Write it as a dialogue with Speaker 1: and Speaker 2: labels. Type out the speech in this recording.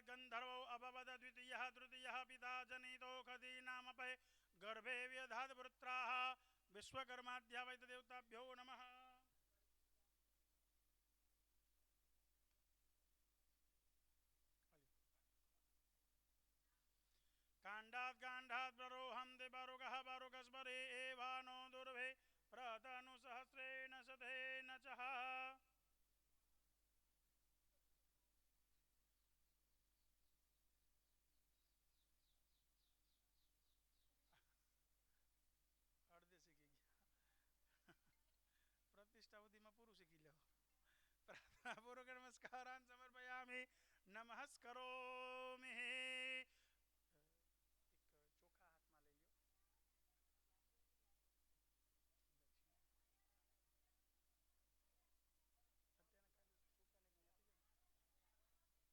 Speaker 1: गन्धर्वौ अभवद द्वितीयः, तृतीयः पिता जनितो खदी नामपय गर्भे व्यधात् वृत्राः विश्वकर्माद्या वैद्यदेवताभ्यो नमः। काण्डात् काण्डात् प्ररोहं પ્રતિષ્ઠાવધિમાં પૂરું શીખી લો પ્રાર્થનાપૂર્વક નમસ્કારાન સમર્પયામી નમસ્કરો